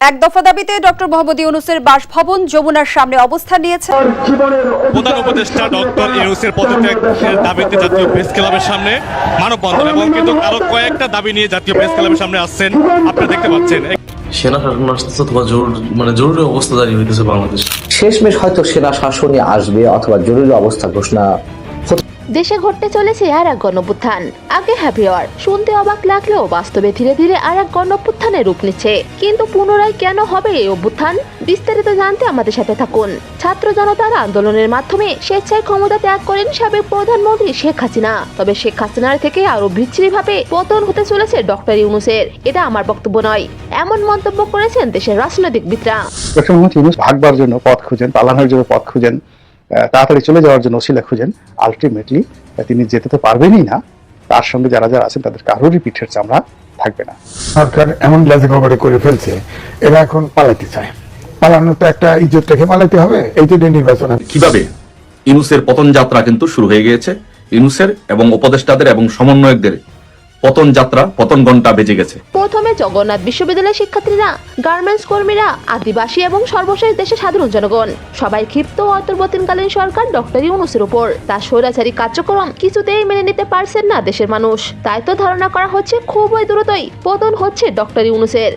এক দফা দাবিতে ডক্টর মোহাম্মদ ইউনুসের বাসভবন যমুনার সামনে অবস্থান নিয়েছে। প্রধান উপদেষ্টা ডক্টর ইউনুসের পদত্যাগের দাবিতে জাতীয় প্রেস ক্লাবের সামনে মানববন্ধন এবং কিন্তু আরও কয়েকটা দাবি নিয়ে জাতীয় প্রেস ক্লাবের সামনে আসছেন। আপনারা দেখতে পাচ্ছেন। সেনা শাসন আসতেছে অথবা জরুরি মানে জরুরি অবস্থা জারি হইতেছে বাংলাদেশ। শেষমেশ হয়তো সেনা শাসনই আসবে অথবা জরুরি অবস্থা ঘোষণা দেশে ঘটতে চলেছে আর এক গণপুত্থান আগে হ্যাপি আওয়ার শুনতে অবাক লাগলেও বাস্তবে ধীরে ধীরে আর এক গণপুত্থানের রূপ নিচ্ছে। কিন্তু পুনরায় কেন হবে এই অভ্যুত্থান? বিস্তারিত জানতে আমাদের সাথে থাকুন। ছাত্র জনতার আন্দোলনের মাধ্যমে স্বেচ্ছায় ক্ষমতা ত্যাগ করেন সাবেক প্রধানমন্ত্রী শেখ হাসিনা। তবে শেখ হাসিনার থেকে আরও বিচ্ছিরিভাবে পতন হতে চলেছে ডক্টর ইউনুসের। এটা আমার বক্তব্য নয়। এমন মন্তব্য করেছেন দেশের রাজনৈতিকবিদরা ডক্টর ইউনুস, ভাগবার জন্য পথ খুঁজেন, পালানোর জন্য পথ খুঁজেন। তাড়াতাড়ি চলে যাওয়ার জন্য ওসিলা খুঁজেন আলটিমেটলি তিনি যেতে তো পারবেনই না। তার সঙ্গে যারা যারা আছেন তাদের কারোরই পিঠের চামড়া থাকবে না। সরকার এমন লেজে গোবরে করে ফেলছে এরা এখন পালাতে চায়। পালানো তো একটা ইজ্জত রেখে পালাতে হবে এই জন্য নির্বাচন কীভাবে? ইনুসের পতন যাত্রা কিন্তু শুরু হয়ে গিয়েছে। ইনুসের এবং উপদেষ্টাদের এবং সমন্বয়কদের পতন যাত্রা, পতন ঘণ্টা বেজে গেছে। প্রথমে জগন্নাথ বিশ্ববিদ্যালয়ের শিক্ষার্থীরা, গার্মেন্টস কর্মীরা, আদিবাসী এবং সর্বশেষ দেশের সাধারণ জনগণ, সবাই ক্ষিপ্ত অন্তর্বর্তীকালীন সরকার ডক্টর ইউনুসের উপর। তার স্বৈরাচারী কার্যক্রম কিছুতেই মেনে নিতে পারছেন না দেশের মানুষ। তাই তো ধারণা করা হচ্ছে, খুবই দ্রুতই পতন হচ্ছে ডক্টর ইউনুসের।